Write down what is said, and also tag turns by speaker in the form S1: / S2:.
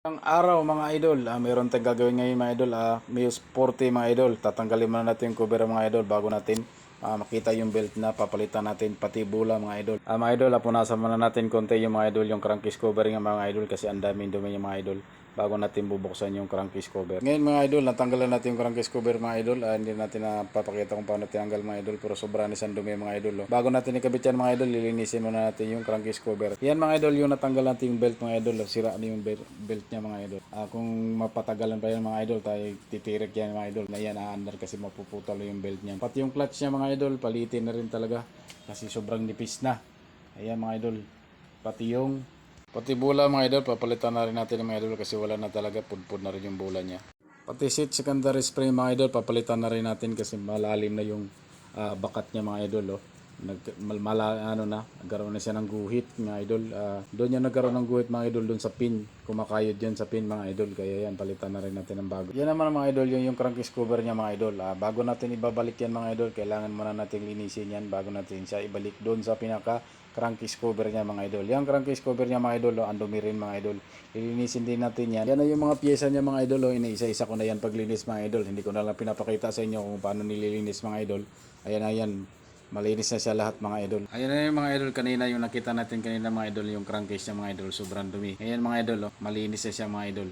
S1: Ang araw mga idol, ah, mayroon tayong gagawin ngayon mga idol, ah, Muse 40 mga idol. Tatanggalin muna natin yung cover mga idol bago natin ah, makita yung belt na papalitan natin pati bula mga idol. Ah, mga idol, ah, punasan muna natin konti yung mga idol, yung crankcase cover ng mga idol kasi ang daming dumi yung mga idol bago natin bubuksan yung crankcase cover. Ngayon mga idol, natanggalan natin yung crankcase cover mga idol. Ah, hindi natin na papakita kung paano tinanggal mga idol pero sobrang isang dumi mga idol. Oh. Bago natin ikabit yan mga idol, lilinisin muna natin yung crankcase cover. Yan mga idol, yung natanggal natin yung belt mga idol. oh. Sira na yung belt, belt niya mga idol. Ah, kung mapatagalan pa yan mga idol, tayo titirik yan mga idol. Na yan, aandar kasi mapuputol yung belt niya. Pati yung clutch niya mga idol, palitin na rin talaga kasi sobrang nipis na. Ayan mga idol. Pati yung Pati bula mga idol, papalitan na rin natin mga idol kasi wala na talaga, pudpud na rin yung bula niya. Pati seat secondary spray mga idol, papalitan na rin natin kasi malalim na yung ah, bakat niya mga idol. Oh. Nag, ano na, nagkaroon na siya ng guhit mga idol. Ah, doon yan nagkaroon ng guhit mga idol doon sa pin. Kumakayod yan sa pin mga idol. Kaya yan, palitan na rin natin ng bago. Yan naman mga idol, yung, yung crankcase cover niya mga idol. Ah, bago natin ibabalik yan mga idol, kailangan muna natin linisin yan bago natin siya ibalik doon sa pinaka crankcase cover niya mga idol. Yung crankcase cover niya mga idol, oh, ang rin mga idol. Ilinisin din natin yan. Yan na yung mga pyesa niya mga idol. Oh, inaisa-isa ko na yan paglinis mga idol. Hindi ko na lang pinapakita sa inyo kung paano nililinis mga idol. Ayan na yan. Malinis na siya lahat mga idol. Ayan na yung mga idol kanina yung nakita natin kanina mga idol yung crankcase niya mga idol. Sobrang dumi. Ayan mga idol oh. Malinis na siya mga idol.